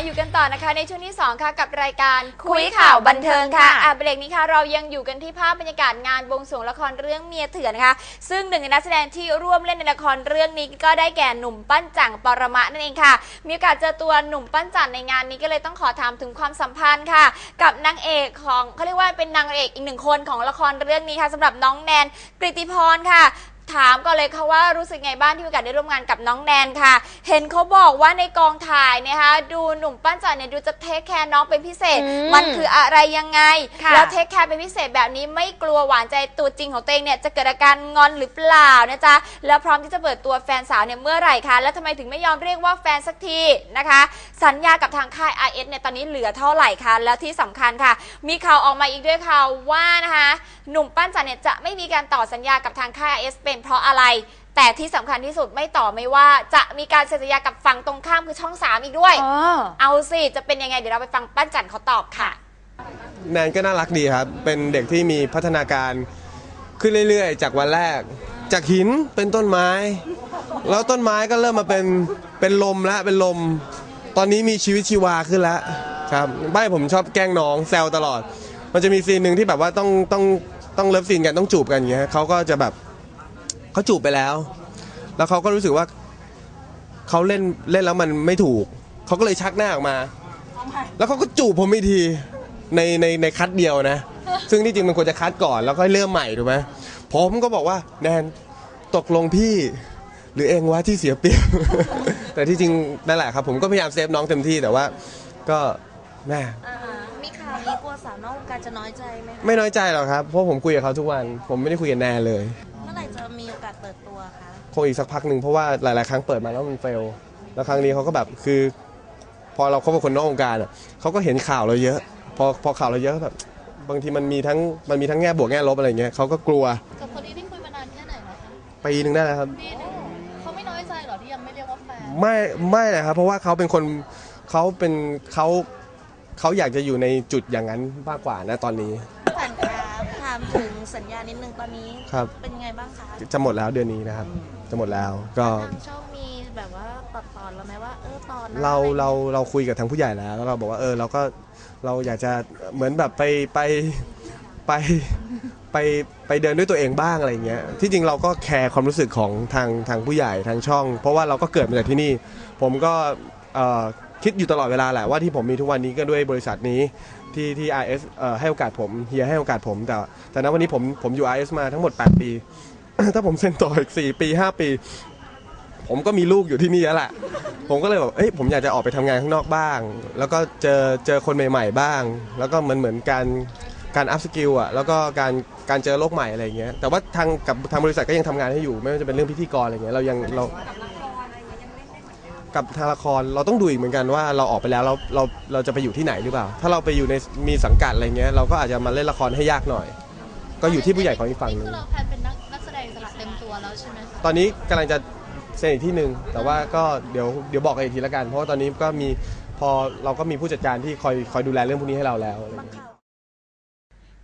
มาอยู่กันต่อนะคะ ในช่วงที่ 2 ค่ะกับรายการคุยข่าวบันเทิงค่ะค่ะอะเบรกนี้ค่ะเรายังอยู่กันที่ภาพบรรยากาศงานบวงสรวงละครเรื่องเมียเถื่อนนะคะ ซึ่งหนึ่งในนักแสดงที่ร่วมเล่นในละครเรื่องนี้ก็ได้แก่หนุ่มปั้นจังปรมะนั่นเองค่ะ มีโอกาสเจอตัวหนุ่มปั้นจังในงานนี้ก็เลยต้องขอถามถึงความสัมพันธ์ค่ะ กับนางเอกของเขาเรียกว่าเป็นนางเอกอีกหนึ่งคนของละครเรื่องนี้ค่ะสำหรับน้องแนนกฤติพรค่ะ ถามก่อนเลยค่ะว่ารู้สึกไงบ้างที่มีโอกาสได้ร่วมงานกับน้องแนนค่ะ เห็นเขาบอกว่าในกองถ่ายเนะคะดูหนุ่มปั้นจันเนี่ยดูจะเทคแคร์น้องเป็นพิเศษ อืมมันคืออะไรยังไง ค่ะ แล้วเทคแคร์เป็นพิเศษแบบนี้ไม่กลัวหวานใจตัวจริงของตัวเองเนี่ยจะเกิดอาการงอนหรือเปล่านะจ๊ะแล้วพร้อมที่จะเปิดตัวแฟนสาวเนี่ยเมื่อไหร่คะแล้วทำไมถึงไม่ยอมเรียกว่าแฟนสักทีนะคะ สัญญากับทางค่าย RS เนี่ยตอนนี้เหลือเท่าไหร่คะแล้วที่สำคัญค่ะ มีข่าวออกมาอีกด้วยค่ะว่านะคะหนุ่มปั้นจันเนี่ยจะไม่มีการต่อสัญญากับทางค่าย RS เป็นเพราะอะไร แต่ที่สำคัญที่สุดไม่ต่อไม่ว่าจะมีการเซ็นสัญญากับฝั่งตรงข้ามคือช่อง3อีกด้วยอ๋อเอาสิจะเป็นยังไงเดี๋ยวเราไปฟังปั้นจันเขาตอบค่ะ แนนก็น่ารักดีครับ เป็นเด็กที่มีพัฒนาการขึ้นเรื่อยๆ จากวันแรก จากหินเป็นต้นไม้ แล้วต้นไม้ก็เริ่มมาเป็นเป็นลมแล้วเป็นลม ตอนนี้มีชีวิตชีวาขึ้นแล้วครับไม่ผมชอบแกล้งน้องแซวตลอด มันจะมีซีนหนึ่งที่แบบว่าต้องต้องต้องเลิฟซีนกันต้องจูบกันอย่างเงี้ยเขาก็จะแบบ เขาจูบไปแล้ว แล้วเขาก็รู้สึกว่าเขาเล่นเล่นแล้วมันไม่ถูก เขาก็เลยชักหน้าออกมา แล้วเขาก็จูบผมอีกทีในในในคัดเดียวนะ ซึ่งที่จริงมันควรจะคัดก่อนแล้วก็เริ่มใหม่ถูกไหมผมก็บอกว่าแนนตกลงพี่หรือเองวะที่เสียเปรียบ แต่ที่จริงนั่นแหละครับ ผมก็พยายามเซฟน้องเต็มที่แต่ว่าก็แม่มีข่าวนี้กลัวสาวนอกวงการจะน้อยใจไหมคะ ไม่น้อยใจหรอกครับ เพราะผมคุยกับเขาทุกวัน ผมไม่ได้คุยกับแนนเลย เปิดตัวคะคงอีกสักพักหนึ่งเพราะว่าหลาย ๆ ครั้งเปิดมาแล้วมันเฟลแล้วครั้งนี้เขาก็แบบคือ พอเราคบกับคนนอกวงการอะเขาก็เห็นข่าวเราเยอะ พอพอข่าวเราเยอะแบบบางทีมันมีทั้งมันมีทั้งแง่บวกแง่ลบอะไรเงี้ยเขาก็กลัวกับคนนี้ที่คุยมานานแค่ไหนแล้วคะปีหนึ่งได้แล้วครับ ปีหนึงเขาไม่น้อยใจเหรอที่ยังไม่เรียกว่าแฟนไม่ไม่เลยครับเพราะว่าเขาเป็นคนเขาเป็นเขาเขาอยากจะอยู่ในจุดอย่างนั้นมากกว่านะตอนนี้ผ่านครับถามถึงสัญญานิดนึงตอนนี้ครับ เป็นยังไงบ้างคะจะหมดแล้วเดือนนี้นะครับ จะหมดแล้วก็ ทางช่องมีแบบว่าตัดตอนแล้วไหมว่าเออตอนนั้นเราอะไรเราเราคุยกับทางผู้ใหญ่แล้วแล้วเราบอกว่าเออเราก็เราอยากจะเหมือนแบบไปไปไปไปไปเดินด้วยตัวเองบ้างอะไรอย่างเงี้ยที่จริงเราก็แคร์ความรู้สึกของทางทางผู้ใหญ่ทางช่อง เพราะว่าเราก็เกิดมาจากที่นี่ ผมก็เอ่อ คิดอยู่ตลอดเวลาแหละว่าที่ผมมีทุกวันนี้ก็ด้วยบริษัทนี้ที่ที่ RS เอ่อให้โอกาสผมเฮียให้โอกาสผม แต่แต่ณวันนี้ผมผมอยู่ RS มาทั้งหมด 8 ปี ถ้าผมเซ็นต่ออีก 4 ปี 5 ปี ผมก็มีลูกอยู่ที่นี่แล้วแหละผมก็เลยแบบเอ้ยผมอยากจะออกไปทำงานข้างนอกบ้าง แล้วก็เจอเจอคนใหม่ ๆ บ้าง แล้วก็เหมือนเหมือนการการอัพสกิลอะแล้วก็การการเจอโลกใหม่อะไรอย่างเงี้ยแต่ว่าทางกับทางบริษัทก็ยังทำงานให้อยู่ ไม่ว่าจะเป็นเรื่องพิธีกรอะไรเงี้ยเรายังเรา กับทางละครเราต้องดูอีกเหมือนกันว่าเราออกไปแล้วเราเราเราจะไปอยู่ที่ไหนหรือเปล่า ถ้าเราไปอยู่ในมีสังกัดอะไรเงี้ยเราก็อาจจะมาเล่นละครให้ยากหน่อย ก็อยู่ที่ผู้ใหญ่ของอีกฝั่งหนี่นึ่งคือเราแพลนเป็นนักนักแสดงอิสระเต็มตัวแล้วใช่ไหมคะตอนนี้กำลังจะเซ็นอีกที่หนึ่งแต่ว่าก็เดี๋ยวเดี๋ยวบอกกันอีกทีละกัน เพราะว่าตอนนี้ก็มีพอเราก็มีผู้จัดการที่คอยคอยดูแลเรื่องพวกนี้ให้เราแล้วอะไรอย่างเงี้ย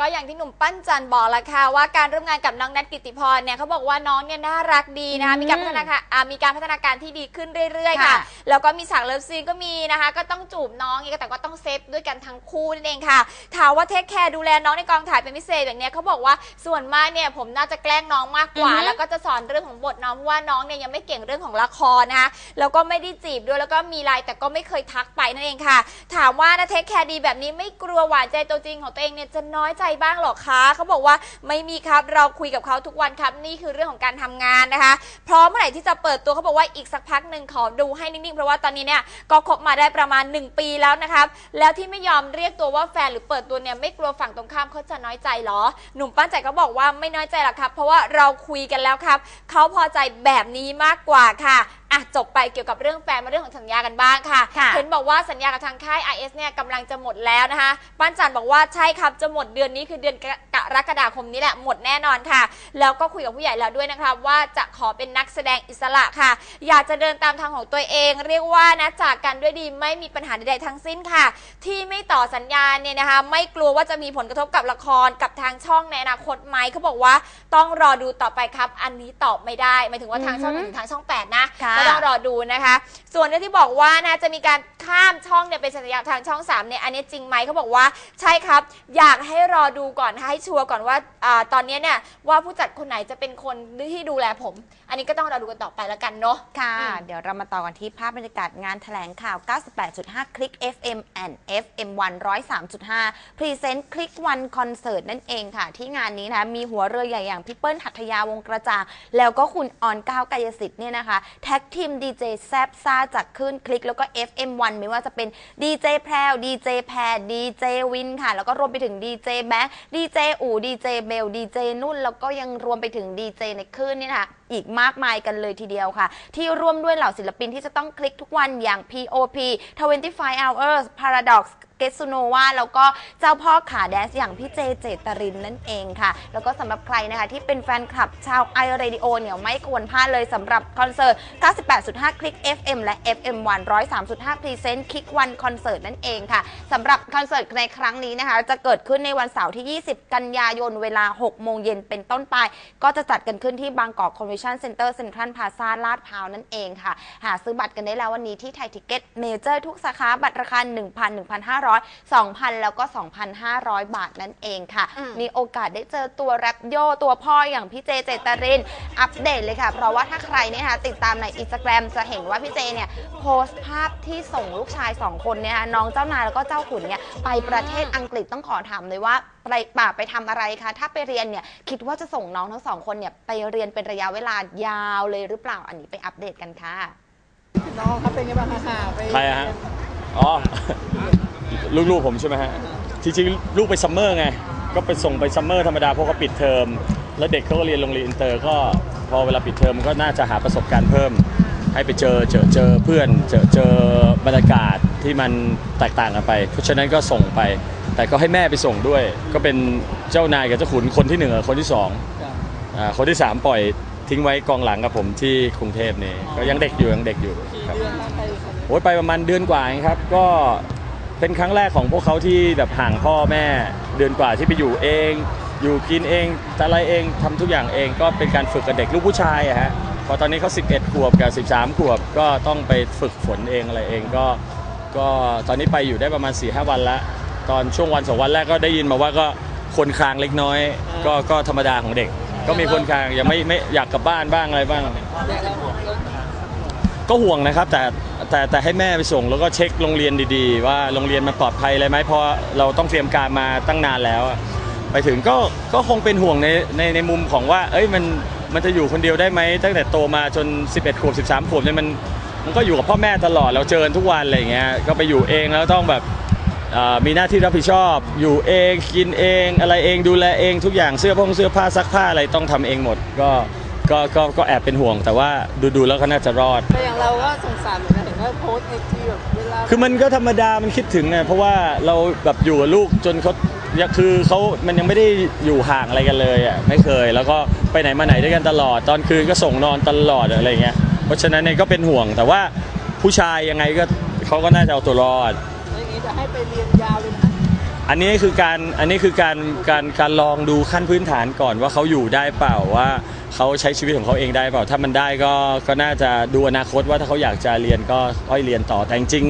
ก็อย่างที่หนุ่มปั้นจันบอกแล้วค่ะว่าการร่วมงานกับน้องแนทกิติพรเนี่ยเขาบอกว่าน้องเนี่ยน่ารักดีนะคะมีการพัฒนาการอ่ามีการพัฒนาการที่ดีขึ้นเรื่อยๆค่ะ ค่ะแล้วก็มีฉากเลิฟซีนก็มีนะคะ ก็ต้องจูบน้องอีกแต่ก็ต้องเซฟด้วยกันทั้งคู่นั่นเองค่ะถามว่าเทคแคร์ดูแลน้องในกองถ่ายเป็นพิเศษอย่างเนี้ยเขาบอกว่าส่วนมากเนี่ยผมน่าจะแกล้งน้องมากกว่า อือฮึ แล้วก็จะสอนเรื่องของบทน้องเพราะว่าน้องเนี่ยยังไม่เก่งเรื่องของละครนะคะแล้วก็ไม่ได้จีบด้วยแล้วก็มีไลน์แต่ก็ไม่เคยทักไปนั่นเองค่ะ ถามว่านะเทคแคร์ดีแบบนี้ไม่กลัวหวานใจตัวจริงของตัวเองเนี่ยจะน้อยใจบ้างหรอคะเขาบอกว่าไม่มีครับเราคุยกับเขาทุกวันครับนี่คือเรื่องของการทำงานนะคะพร้อมเมื่อไหร่ที่จะเปิดตัวเขาบอกว่าอีกสักพักหนึ่งขอดูให้นิ่งๆเพราะว่าตอนนี้เนี่ยก็คบมาได้ประมาณ 1 ปีแล้วนะครับแล้วที่ไม่ยอมเรียกตัวว่าแฟนหรือเปิดตัวเนี่ยไม่กลัวฝั่งตรงข้ามเขาจะน้อยใจหรอ หนุ่มปั้นใจก็บอกว่าไม่น้อยใจหรอกครับ เพราะว่าเราคุยกันแล้วครับเขาพอใจแบบนี้มากกว่าค่ะ อะจบไปเกี่ยวกับเรื่องแฟนมาเรื่องของสัญญากันบ้างค่ะ ค่ะเห็นบอกว่าสัญญากับทางค่าย IS เนี่ยกำลังจะหมดแล้วนะคะ ปั้นจันบอกว่าใช่ครับจะหมดเดือนนี้คือเดือนกกรกฎาคมนี้แหละหมดแน่นอนค่ะ แล้วก็คุยกับผู้ใหญ่แล้วด้วยนะคะว่าจะขอเป็นนักแสดงอิสระค่ะ อยากจะเดินตามทางของตัวเอง เรียกว่านะจากกันด้วยดีไม่มีปัญหาใดๆทั้งสิ้นค่ะ ที่ไม่ต่อสัญญาเนี่ยนะคะ ไม่กลัวว่าจะมีผลกระทบกับละครกับทางช่องในอนาคตไหมเขาบอกว่าต้องรอดูต่อไปครับ อันนี้ตอบไม่ได้หมายถึงว่าทางช่องอือฮึหนึ่งทางช่องแปดนะ ค่ะแต่ก็ต้องรอดูนะคะ ส่วนเรื่องที่บอกว่านะจะมีการข้ามช่องเนี่ยเป็นสัญญาทางช่อง3เนี่ยอันนี้จริงไหมเขาบอกว่าใช่ครับ อยากให้รอดูก่อนให้ชัวร์ก่อนว่าอาตอนนี้เนี่ยว่าผู้จัดคนไหนจะเป็นคนที่ดูแลผม อันนี้ก็ต้องรอดูกันต่อไปแล้วกันเนาะ ค่ะ อืม เดี๋ยวเรามาต่อกันที่ภาพบรรยากาศงานแถลงข่าว 98.5 คลิก FM and FM 103.5 พรีเซนต์คลิกวันคอนเสิร์ตนั่นเองค่ะ ที่งานนี้นะคะมีหัวเรือใหญ่อย่างพี่เปิ้ลหัตถยาวงกระจ่างแล้วก็คุณออนก้าวกายสิทธิ์เนี่ยนะคะ แท็กทีมดีเจแซบซ่าจากคลื่นคลิกแล้วก็ FM1 ไม่ว่าจะเป็นดีเจแพรวดีเจแพรดีเจวินค่ะ แล้วก็รวมไปถึงดีเจแบ๊ดีเจอูดีเจเบลดีเจนุ่น แล้วก็ยังรวมไปถึงดีเจในคลื่นนี่นะคะอีกมากมายกันเลยทีเดียวค่ะ ที่ร่วมด้วยเหล่าศิลปินที่จะต้องคลิกทุกวันอย่าง POP 25 hours Paradox เกสโนวาแล้วก็เจ้าพ่อขาแดนซ์อย่างพี่เจเจตรินนั่นเองค่ะ แล้วก็สำหรับใครนะคะที่เป็นแฟนคลับชาวไอเรดิโอเนี่ยไม่ควรพลาดเลยสำหรับคอนเสิร์ต 98.5 คลิก FM และ FM 103.5พรีเซนต์คลิกวันคอนเสิร์ตนั่นเองค่ะสำหรับคอนเสิร์ตในครั้งนี้นะคะ จะเกิดขึ้นในวันเสาร์ที่ 20 กันยายนเวลา 6 โมงเย็นเป็นต้นไป ก็จะจัดกันขึ้นที่บางกอกคอนเวนชั่นเซ็นเตอร์เซ็นทรัลพาซาลาดพร้าวนั่นเองค่ะ หาซื้อบัตรกันได้แล้ววันนี้ที่ไทยทิกเก็ตเมเจอร์ทุกสาขาบัตรราคา1,000 1,500 2,000 แล้วก็ 2,500 บาทนั่นเองค่ะอืมมีโอกาสได้เจอตัวแรปโยตัวพ่ออย่างพี่เจเจตริน อัปเดตเลยค่ะ เพราะว่าถ้าใครเนี่ยนะคะติดตามในอินสตาแกรมจะเห็นว่าพี่เจเนี่ยโพสต์ภาพที่ส่งลูกชาย 2 คนเนี่ยนะคะน้องเจ้านายแล้วก็เจ้าขุนเนี่ยไปประเทศอังกฤษต้องขอถามเลยว่าไปป่าไปทำอะไรคะ ถ้าไปเรียนเนี่ยคิดว่าจะส่งน้องทั้งสองคนเนี่ยไปเรียนเป็นระยะเวลายาวเลยหรือเปล่าอันนี้ไปอัปเดตกันค่ะ น้องครับเป็นไงบ้างคะหาไป ใครอะฮะ อ๋อ ลูกๆผมใช่ไหมฮะจริงๆลูกไปซัมเมอร์ไงก็ไปส่งไปซัมเมอร์ธรรมดาเพราะเขาปิดเทอมแล้วเด็กเขาก็เรียนโรงเรียนอินเตอร์ก็พอเวลาปิดเทอมก็น่าจะหาประสบการณ์เพิ่ม ให้ไปเจอเจอเจอเพื่อนเจอเจอบรรยากาศที่มันแตกต่างกันไป เพราะฉะนั้นก็ส่งไป แต่ก็ให้แม่ไปส่งด้วย ก็เป็นเจ้านายกับเจ้าขุนคนที่หนึ่งกับคนที่สองอ่าคนที่3ปล่อยทิ้งไว้กองหลังกับผมที่กรุงเทพนี่ก็ยังเด็กอยู่ยังเด็กอยู่ครับเดือนละไปครับโอ้ยไปประมาณเดือนกว่าเองครับก็ เป็นครั้งแรกของพวกเขาที่แบบห่างพ่อแม่เดือนกว่าที่ไปอยู่เอง อยู่กินเองแต่อะไรเองทำทุกอย่างเองก็เป็นการฝึกกับเด็กลูกผู้ชายอะฮะพอตอนนี้เขา 11 ขวบกับ 13 ขวบก็ต้องไปฝึกฝนเองอะไรเองก็ก็ตอนนี้ไปอยู่ได้ประมาณ4ีหวันละตอนช่วงวันสองวันแรกก็ได้ยินมาว่าก็คนคลางเล็กน้อย ก็ก็ธรรมดาของเด็ก ก็มีคนคลางยังไม่ไม่อยากกลับบ้านบ้างอะไรบ้าง ก็ห่วงนะครับแต่ แต่แต่ให้แม่ไปส่ง แล้วก็เช็คโรงเรียนดีๆ ว่าโรงเรียนมันปลอดภัยอะไรไหมเพราะเราต้องเตรียมการมาตั้งนานแล้วอะไปถึงก็ก็คงเป็นห่วงในในในมุมของว่า เอ้ยมันมันจะอยู่คนเดียวได้ไหมตั้งแต่โตมาจน 11ขวบ13ขวบเนี่ยมันมันก็อยู่กับพ่อแม่ตลอดเราเจอกันทุกวันอะไรอย่างเงี้ยก็ไปอยู่เองแล้วต้องแบบเอ่อมีหน้าที่รับผิดชอบ อยู่เองกินเอง อะไรเองดูแลเองทุกอย่างเสื้อผงเสื้อผ้าซักผ้าอะไรต้องทำเองหมด ก็ก็ก็ก็แอบเป็นห่วง แต่ว่าดูดูๆแล้วก็น่าจะรอด แต่อย่างเราก็สงสารเหมือนกัน เห็นว่าโพสไอจีแบบเวลาคือมันก็ธรรมดามันคิดถึงไงเพราะว่าเราแบบอยู่กับลูกจนเขายังคือเขามันยังไม่ได้อยู่ห่างอะไรกันเลยอะไม่เคย แล้วก็ไปไหนมาไหนด้วยกันตลอด ตอนคืนก็ส่งนอนตลอดอะไรเงี้ยเพราะฉะนั้นเนี่ยก็เป็นห่วง แต่ว่าผู้ชายยังไงก็เขาก็น่าจะเอาตัวรอดอย่างนี้จะให้ไปเรียนยาวเลยนะ อันนี้คือการอันนี้คือการการการลองดูขั้นพื้นฐานก่อนว่าเขาอยู่ได้เปล่าว่าเขาใช้ชีวิตของเขาเองได้เปล่าถ้ามันได้ก็ก็น่าจะดูอนาคตว่าถ้าเขาอยากจะเรียนก็ค่อยเรียนต่อแต่จริง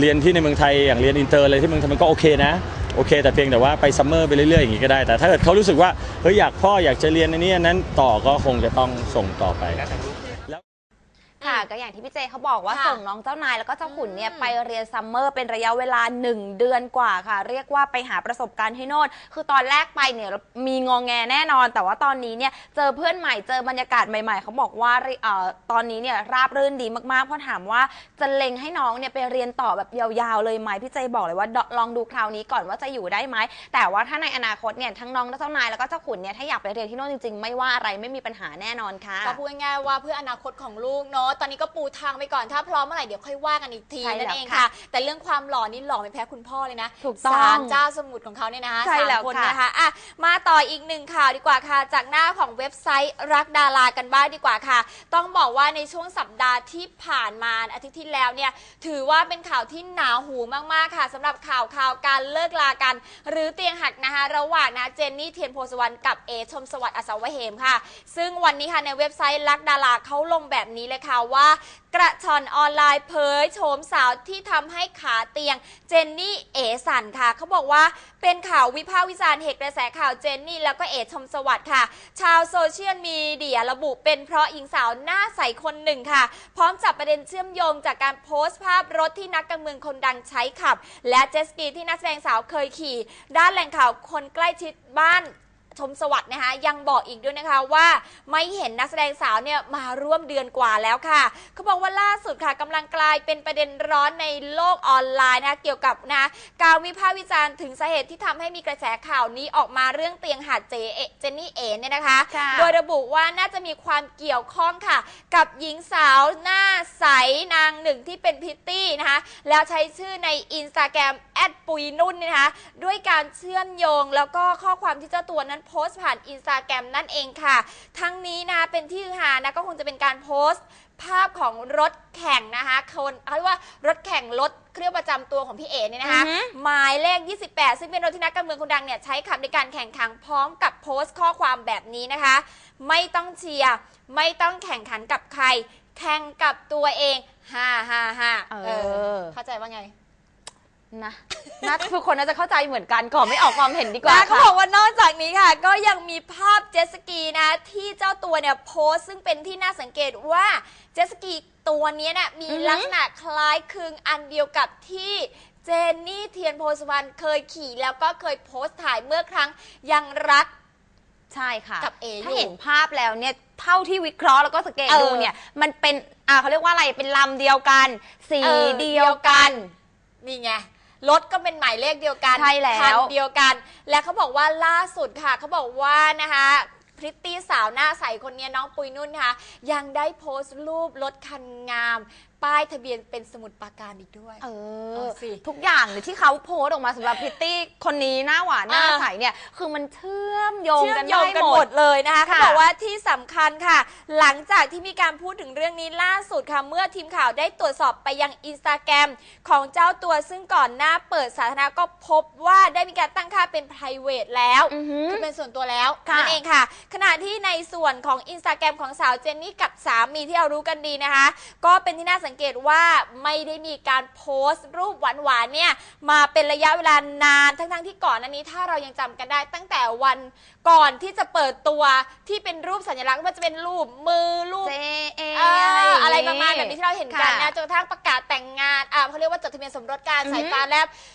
เรียนที่ในเมืองไทยอย่างเรียนอินเตอร์อะไรที่เมืองไทยมันก็โอเคนะโอเค แต่เพียงแต่ว่าไปซัมเมอร์ไปเรื่อยๆอย่างนี้ก็ได้แต่ถ้าเกิดเขารู้สึกว่าเฮ้ยอยากพ่ออยากจะเรียนอันนี้อันนั้นต่อก็คงจะต้องส่งต่อไปค่ะ ก็อย่างที่พี่เจเขาบอกว่าค่ะส่งน้องเจ้านายแล้วก็เจ้าขุนเนี่ยอืมไปเรียนซัมเมอร์เป็นระยะเวลา 1 เดือนกว่าค่ะ เรียกว่าไปหาประสบการณ์ให้โน่นคือตอนแรกไปเนี่ยมีงองแงแน่นอน แต่ว่าตอนนี้เนี่ยเจอเพื่อนใหม่เจอบรรยากาศใหม่ๆเขาบอกว่าเอ่อตอนนี้เนี่ยราบรื่นดีมากๆเพราะถามว่าจะเล็งให้น้องเนี่ยไปเรียนต่อแบบยาวๆเลยไหมพี่เจบอกเลยว่าลองดูคราวนี้ก่อนว่าจะอยู่ได้ไหม แต่ว่าถ้าในอนาคตเนี่ยทั้งน้องเจ้านายแล้วก็เจ้าขุนเนี่ยถ้าอยากไปเรียนที่โน่นจริงๆ ไม่ว่าอะไรไม่มีปัญหาแน่นอนค่ะ ก็พูดง่ายๆว่าเพื่ออนาคตของลูกเนาะตอนนี้ก็ปูทางไปก่อนถ้าพร้อมเมื่อไหร่เดี๋ยวค่อยว่ากันอีกทีใช่แล้วนั่นเองค่ะ ค่ะ แต่เรื่องความหล่อนี่หล่อไม่แพ้คุณพ่อเลยนะถูกต้องสามเจ้าสมุทรของเขาเนี่ยนะคะใช่แล้วสามคนค่ะ นะคะอะมาต่ออีกหนึ่งข่าวดีกว่าค่ะ จากหน้าของเว็บไซต์รักดารากันบ้างดีกว่าค่ะ ต้องบอกว่าในช่วงสัปดาห์ที่ผ่านมาอาทิตย์ที่แล้วเนี่ยถือว่าเป็นข่าวที่หนาหูมากๆค่ะสำหรับข่าวข่าวการเลิกลากัน หรือเตียงหักนะคะระหว่างนะเจนนี่เทียนโพสวรรณกับเอชมสวัสดิ์อัศวเหมค่ะ ซึ่งวันนี้ค่ะในเว็บไซต์รักดาราเขาลงแบบนี้เลยค่ะว่าว่า กระชอนออนไลน์เผยโฉมสาวที่ทำให้ขาเตียงเจนนี่เอสันค่ะ เขาบอกว่าเป็นข่าววิพากษ์วิจารณ์เหตุกระแสข่าวเจนนี่ แล้วก็เอชมสวัสดิ์ค่ะ ชาวโซเชียลมีเดียระบุเป็นเพราะหญิงสาวหน้าใสคนหนึ่งค่ะ พร้อมจับประเด็นเชื่อมโยงจากการโพสต์ภาพรถที่นักการเมืองคนดังใช้ขับ และเจสกีที่นักแสดงสาวเคยขี่ ด้านแหล่งข่าวคนใกล้ชิดบ้าน ชมสวัสดิ์นะคะ ยังบอกอีกด้วยนะคะว่าไม่เห็นนักแสดงสาวเนี่ยมาร่วมเดือนกว่าแล้วค่ะเขาบอกว่าล่าสุดค่ะกำลังกลายเป็นประเด็นร้อนในโลกออนไลน์นะคะเกี่ยวกับนะการวิพากษ์วิจารณ์ถึงสาเหตุที่ทำให้มีกระแสข่าวนี้ออกมาเรื่องเตียงหัดเจเอเจนนี่เอเนี่ยนะคะค่ะโดยระบุว่าน่าจะมีความเกี่ยวข้องค่ะ กับหญิงสาวหน้าใสนางหนึ่งที่เป็นพิตตี้นะคะแล้วใช้ชื่อในอินสตาแกรมแอดปุยนุ่นเนี่ยนะคะด้วยการเชื่อมโยง แล้วก็ข้อความที่เจ้าตัวนั้นโพสต์ผ่านอินสตาแกรมนั่นเองค่ะ ทั้งนี้นะเป็นที่ฮือฮานะก็คงจะเป็นการโพสต์ภาพของรถแข่งนะคะคนเขาเรียกว่ารถแข่งรถเครื่องประจำตัวของพี่เอ๋เนี่ยนะคะอือฮึหมายเลข 28 ซึ่งเป็นรถที่นักการเมืองคนดังเนี่ยใช้ขับในการแข่งขันพร้อมกับโพสต์ข้อความแบบนี้นะคะ ไม่ต้องเชียร์ไม่ต้องแข่งขันกับใคร แข่งกับตัวเองฮ่าฮ่าฮ่าเออเข้าใจว่าไง นะนะทุกคนน่าจะเข้าใจเหมือนกันก่อนไม่ออกความเห็นดีกว่านะเขาค่ะบอกว่านอกจากนี้ค่ะ ก็ยังมีภาพเจ็ตสกีนะ ที่เจ้าตัวเนี่ยโพสต์ซึ่งเป็นที่น่าสังเกตว่าเจ็ตสกีตัวเนี้ยเนี่ยมีอือฮึลักษณะคล้ายคลึงอันเดียวกับที่เจนนี่เทียนโพสุวรรณเคยขี่แล้วก็เคยโพสต์ถ่ายเมื่อครั้งยังรัก ใช่ค่ะกับเออยู่ถ้าเห็นภาพแล้วเนี่ยเท่าที่วิเคราะห์แล้วก็สังเกตเออดูเนี่ย มันเป็นอ่าเขาเรียกว่าอะไรเป็นลำเดียวกัน สีเออเดียวกัน นี่ไง รถก็เป็นหมายเลขเดียวกันใช่แล้ว คันเดียวกัน และเขาบอกว่าล่าสุดค่ะเขาบอกว่านะคะพริตตี้สาวหน้าใสคนนี้น้องปุยนุ่นค่ะยังได้โพสต์รูปรถคันงาม ป้ายทะเบียนเป็นสมุดปราการอีกด้วย เอเอาอสิทุกอย่างเลยที่เขาโพสต์ออกมาสำหรับพริตตี้คนนี้หน้าหวานหน้าอ่า ใสเนี่ย คือมันเชื่อมโยงเชื่อกัมนโยงได้กันหหมมด ดเลยนะคะเขาค่ะบอกว่าที่สำคัญค่ะ หลังจากที่มีการพูดถึงเรื่องนี้ล่าสุดค่ะ เมื่อทีมข่าวได้ตรวจสอบไปยังอินสตาแกรมของเจ้าตัวซึ่งก่อนหน้าเปิดสาธารณะก็พบว่าได้มีการตั้งค่าเป็น p r i v a t แล้วอือหือคือเป็นส่วนตัวแล้วค่ะ นั่นเองค่ะ ขณะที่ในส่วนของอินสตาแกรมของสาวเจนนี่กับสามีที่เรารู้กันดีนะคะ ก็เป็นที่น่าสังเกตว่าไม่ได้มีการโพสต์รูปหวานๆเนี่ยมาเป็นระยะเวลานานทั้งๆที่ก่อนอันนี้ถ้าเรายังจำกันได้ ตั้งแต่วันก่อนที่จะเปิดตัวที่เป็นรูปสัญลักษณ์ว่าจะเป็นรูปมือรูปเจเอเอออะไรย่งประมาณแบบนี้ที่เราเห็นกันนะค่ะจนกระทั่งประกาศแต่งงานอ่าเขาเรียกว่าจดทะเบียนสมรสการอือฮึสายฟ้าแลบ